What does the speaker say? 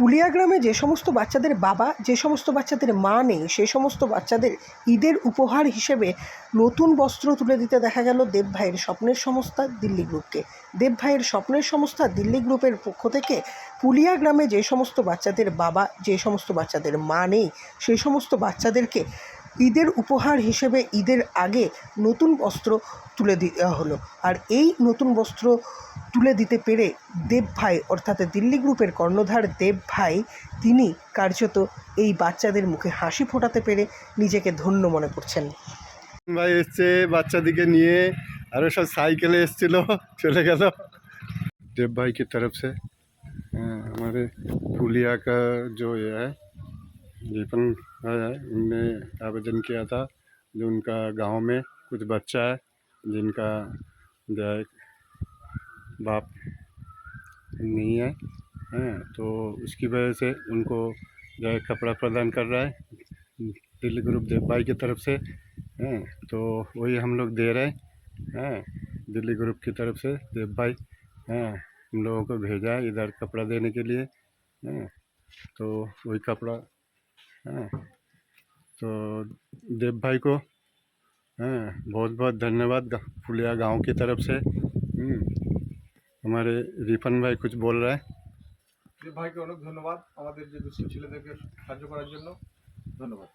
ফুলিয়া গ্রামে যে সমস্ত বাচ্চাদের বাবা, যে সমস্ত বাচ্চাদের মা নেই, সে সমস্ত বাচ্চাদের ঈদের উপহার হিসেবে নতুন বস্ত্র তুলে দিতে দেখা গেল দেব ভাইয়ের স্বপ্নের সংস্থা দিল্লি গ্রুপকে। দেব ভাইয়ের স্বপ্নের সংস্থা দিল্লি গ্রুপের পক্ষ থেকে পুলিয়া গ্রামে যে সমস্ত বাচ্চাদের বাবা, যে সমস্ত বাচ্চাদের মা নেই, সেই সমস্ত বাচ্চাদেরকে ঈদের উপহার হিসেবে ঈদের আগে নতুন বস্ত্র তুলে দেওয়া হলো আর এই নতুন বস্ত্র তুলে দিতে পেরে দেব ভাই অর্থাৎ দিল্লি গ্রুপের কর্ণধার দেব ভাই তিনি কার্যত এই বাচ্চাদের মুখে হাসি ফোটাতে পেরে নিজেকে ধন্য মনে করছেন ভাই এসছে বাচ্চাদিকে নিয়ে আরও সব সাইকেলে এসছিল চলে গেল देव भाई की तरफ से अ, हमारे पुलिया का जो ये है है उनने आवेदन किया था जो उनका गाँव में कुछ बच्चा है, जिनका जो बाप नहीं है, हैं। तो उसकी वजह से उनको जो है कपड़ा प्रदान कर रहा है दिल्ली ग्रुप देव भाई की तरफ़ से, हैं। तो वही हम लोग दे रहे हैं दिल्ली ग्रुप की तरफ़ से देव भाई, हैं। हम लोगों को भेजा है इधर कपड़ा देने के लिए, हैं। तो वही कपड़ा हैं तो देव भाई को हैं बहुत बहुत धन्यवाद गा- फुलिया गांव की तरफ से हम्म, हमारे रिफन भाई कुछ बोल रहा है যে ভাইকে অনেক ধন্যবাদ আমাদের যে দুস্থ ছেলেদেরকে সাহায্য করার জন্য ধন্যবাদ